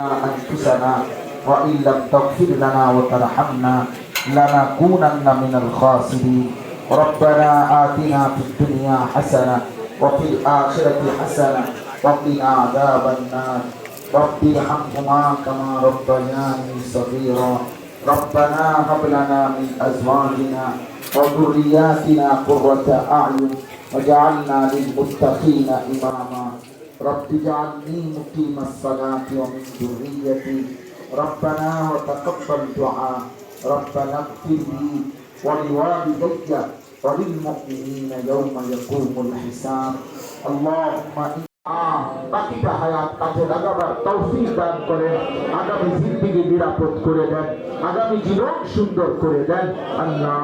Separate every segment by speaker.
Speaker 1: أنفسنا وإن لم تغفر لنا وترحمنا لنكونن من الخاسرين. ربنا آتنا في الدنيا حسنة وفي الآخرة حسنة وقنا عذاب النار. رب ارحمهما كما ربياني صغيرا. ربنا هب لنا من أزواجنا وذرياتنا قرة أعين وجعلنا للمتقين إماما. رب اجعلني مقيم الصلاة ومن ذريتي ربنا وتقبل دعاء ربنا اغفر لي ولوالدي وللمؤمنين يوم يقوم الحساب اللهم إن আহ, বাকিটা হায়াত কাজে লাগাবার তৌফিক দান করেন আগামী জিন্দিগি নিরাপদ করে দেন আগামী জীবন সুন্দর করে দেন আল্লাহ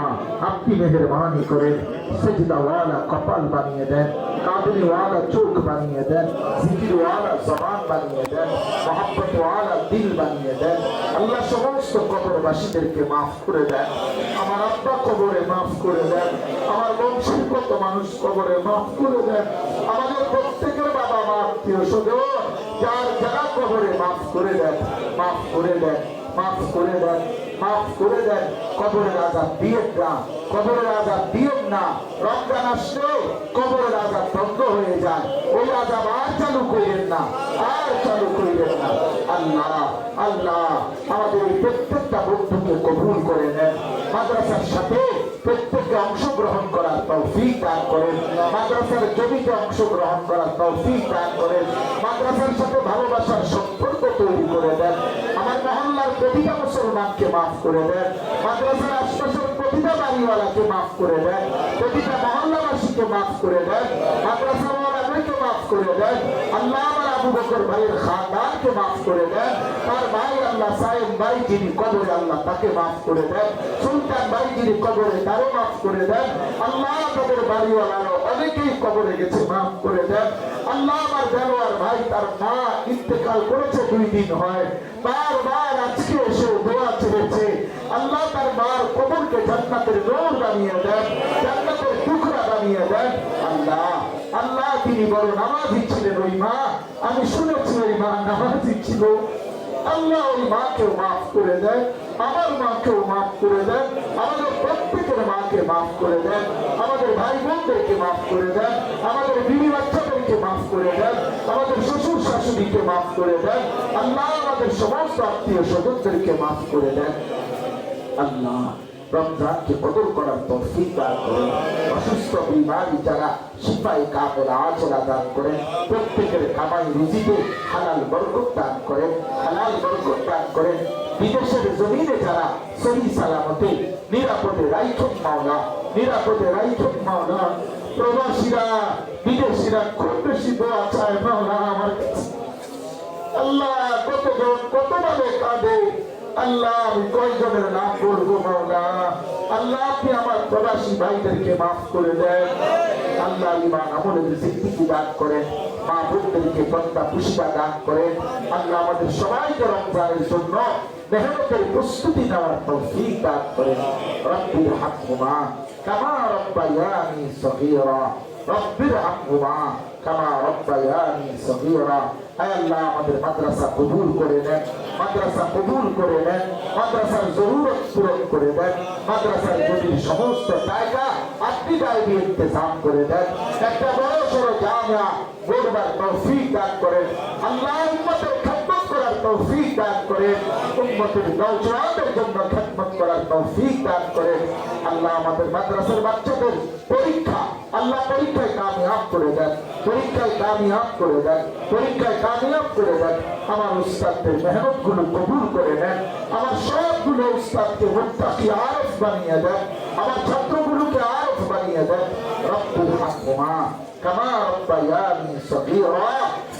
Speaker 1: আপনি মেহরবানি করেন সেজদাওয়ালা কপাল বানিয়ে দেন কাবলিওয়ালা চোখ বানিয়ে দেন জিকিরওয়ালা জবান বানিয়ে দেন মহাব্বতওয়ালা দিল বানিয়ে দেন আল্লাহ সমস্ত কবরবাসীদেরকে মাফ করে দেন। আমার আব্বা কবরে মাফ করে দেন। আমার বংশের কত মানুষ কবরে মাফ করে দেন। আমাদের প্রত্যেকের বাবা মা আত্মীয় স্বজন যার যারা কবরে মাফ করে দেন মাফ করে দেন। মাফ করে দেন মাফ করে দেন কবরের আজাদ দিয়েন না কবরের আজাদ দিয়েন না। রমজান আসলে কবরের আজাদ বন্ধ হয়ে যায়। ওই আজাব আর চালু করেন না, আর চালু করেন না। আল্লাহ আল্লাহ, আমাদের এই প্রত্যেকটা বন্ধুকে কবুল করে নেন। মাদ্রাসার সাথে প্রত্যেককে অংশগ্রহণ করার তৌফিক দান করেন। মাদ্রাসার জমিতে অংশগ্রহণ করার তৌফিক দান করেন। মাদ্রাসার সাথে ভালোবাসার সম্পর্ক তৈরি করে দেন। প্রতিটা মুসলমানকে মাফ করে দেন। মাদ্রাসার আশপাশের প্রতিটা বাড়িওয়ালাকে মাফ করে দেন। প্রতিটা মহল্লাবাসীকে মাফ করে দেন। মাদ্রাসাওয়ালাদেরকে মাফ করে দেন। আল্লাহ আবু ভাইয়ের খানদানকে মাফ করে দেন। তার ভাই আল্লাহ সাহেব ভাই যিনি কবরে আল্লাহ তাকে মাফ করে দেন। সুলতান ভাই যিনি কবরে তারও মাফ করে দেন। আল্লাহ তাদের বাড়িওয়ালারও অনেকেই কবরে গেছে, মাফ করে দেন। আল্লাহ আমার দেলোয়ার ভাই, তার মা ইন্তেকাল করেছে দুই দিন হয়। বারবার আজকে এসে দোয়া ছেড়েছে আল্লাহ তার মার কবরকে জান্নাতের নূর বানিয়ে দেন, জান্নাতের টুকরা বানিয়ে দেন। তিনি বড় নামাজি ছিলেন ওই মা। আমি শুনেছি ওই মা নামাজি ছিল আল্লাহ ওই মাকেও মাফ করে দেন। আমার মাকেও মাফ করে দেন। আমাদের প্রত্যেকের মাকে মাফ করে দেন। আমাদের ভাই বোনদেরকে মাফ করে দেন। আমাদের বিবি বাচ্চাদেরকে মাফ করে দেন। আমাদের শ্বশুর শাশুড়িকে মাফ করে দেন। আল্লাহ আমাদের সমস্ত আত্মীয় স্বজনদেরকে মাফ করে দেন। আল্লাহ। রমজানকে কদর করার তৌফিক দান করেন। অসুস্থ বিমারি যারা সিপাই কাপের আচরা দান করেন, প্রত্যেকের কামাই রুজিতে হালাল বরকত দান করেন, হালাল বরকত দান করেন। বিদেশের জমিনে যারা সহি সালামতে, নিরাপদে রাইখুন মাওলা, নিরাপদে রাইখুন মাওলা। প্রবাসীরা, বিদেশিরা খুব বেশি দোয়া চায় মাওলা আমার কাছে। আল্লাহ কতজন কত ভাবে কাঁদে। আল্লাহ আমি কয়জনের নাম বলব মাওলা। আল্লাহ আপনি আমার প্রবাসী ভাইদেরকে মাফ করে দেন। আল্লাহ ইমান আমলের জিন্দিগি দান করেন। মা বোনদেরকে পদ্মা পুষ্পা দান করেন। আল্লাহ আমাদের সবাইকে রমজানের জন্য মেহনতের প্রস্তুতি নেওয়ার তৌফিক দান করেন। রব্বির হাকুমা কামা রব্বায়ানি সগীরা। রব্বির হাকুমা কামা রব্বায়ানি সগীরা। আয় আল্লাহ, আমাদের মাদ্রাসা কবুল করে নেন। মাদ্রাসা কবুল করে নেন। মাদ্রাসার জরুরত পূরণ করে দেন। মাদ্রাসার জমির সমস্ত জায়গা আপনি গাইবি ইন্তজাম করে দেন। একটা বড় সড়ো জামিয়া গড়বার তৌফিক দান করেন। আল্লাহ উম্মতের তৌফিক দান করেন উম্মতের নৌজওয়ানদের জন্য খেদমত করার তৌফিক দান করেন আল্লাহ আমাদের মাদ্রাসার বাচ্চাদের পরীক্ষা, আল্লাহ পরীক্ষায় কামিয়াব করে দেন, পরীক্ষায় কামিয়াব করে দেন, পরীক্ষায় কামিয়াব করে দেন। আমার উস্তাদদের মেহনতগুলো কবুল করে নেন, আমার সবগুলো উস্তাদকে মুক্তাকি আরফ বানিয়ে দেন, আমার ছাত্রগুলোকে আরফ বানিয়ে দেন। রব্বুল হাকুমা, কামা রব্বায়ানি সগীরা।